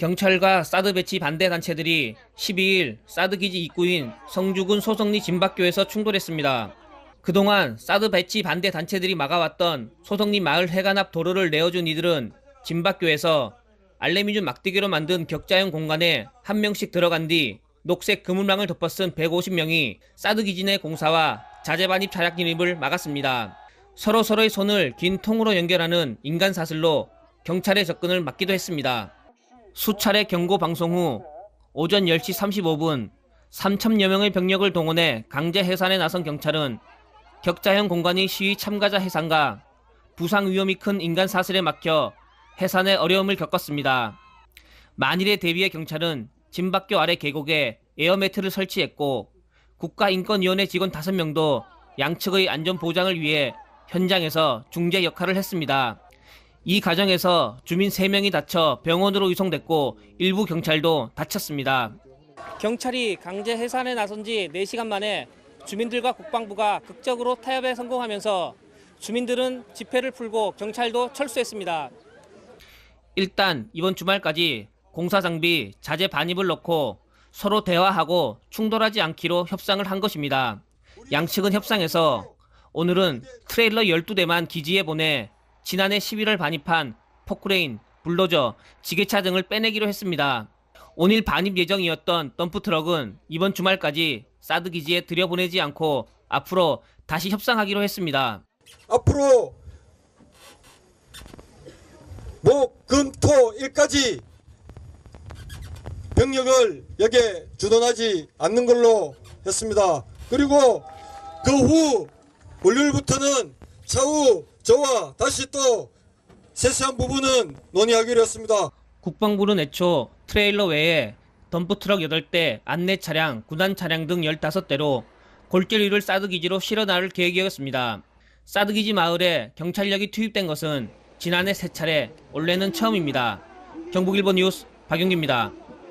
경찰과 사드 배치 반대 단체들이 12일 사드 기지 입구인 성주군 소성리 진박교에서 충돌했습니다. 그동안 사드 배치 반대 단체들이 막아왔던 소성리 마을 해관 앞 도로를 내어준 이들은 진박교에서 알레미늄 막대기로 만든 격자형 공간에 한 명씩 들어간 뒤 녹색 그물망을 덮어쓴 150명이 사드 기지 내 공사와 자재 반입 차량 진입을 막았습니다. 서로 서로의 손을 긴 통으로 연결하는 인간 사슬로 경찰의 접근을 막기도 했습니다. 수차례 경고 방송 후 오전 10시 35분 3천여 명의 병력을 동원해 강제 해산에 나선 경찰은 격자형 공간이 시위 참가자 해산과 부상 위험이 큰 인간 사슬에 막혀 해산에 어려움을 겪었습니다. 만일에 대비해 경찰은 진박교 아래 계곡에 에어매트를 설치했고 국가인권위원회 직원 5명도 양측의 안전 보장을 위해 현장에서 중재 역할을 했습니다. 이 과정에서 주민 3명이 다쳐 병원으로 이송됐고 일부 경찰도 다쳤습니다. 경찰이 강제 해산에 나선 지 4시간 만에 주민들과 국방부가 극적으로 타협에 성공하면서 주민들은 집회를 풀고 경찰도 철수했습니다. 일단 이번 주말까지 공사 장비, 자재 반입을 넣고 서로 대화하고 충돌하지 않기로 협상을 한 것입니다. 양측은 협상에서 오늘은 트레일러 12대만 기지에 보내 지난해 11월 반입한 포크레인, 불도저, 지게차 등을 빼내기로 했습니다. 오늘 반입 예정이었던 덤프트럭은 이번 주말까지 사드 기지에 들여보내지 않고 앞으로 다시 협상하기로 했습니다. 앞으로 목, 금, 토, 일까지 병력을 여기에 주둔하지 않는 걸로 했습니다. 그리고 그 후 월요일부터는 차후 저와 다시 또 세세한 부분은 논의하기로 했습니다. 국방부는 애초 트레일러 외에 덤프트럭 8대, 안내 차량, 군안 차량 등 15대로 골길 위를 사드 기지로 실어 나를 계획이었습니다. 사드 기지 마을에 경찰력이 투입된 것은 지난해 세 차례, 올해는 처음입니다. 경북일보 뉴스 박용기입니다.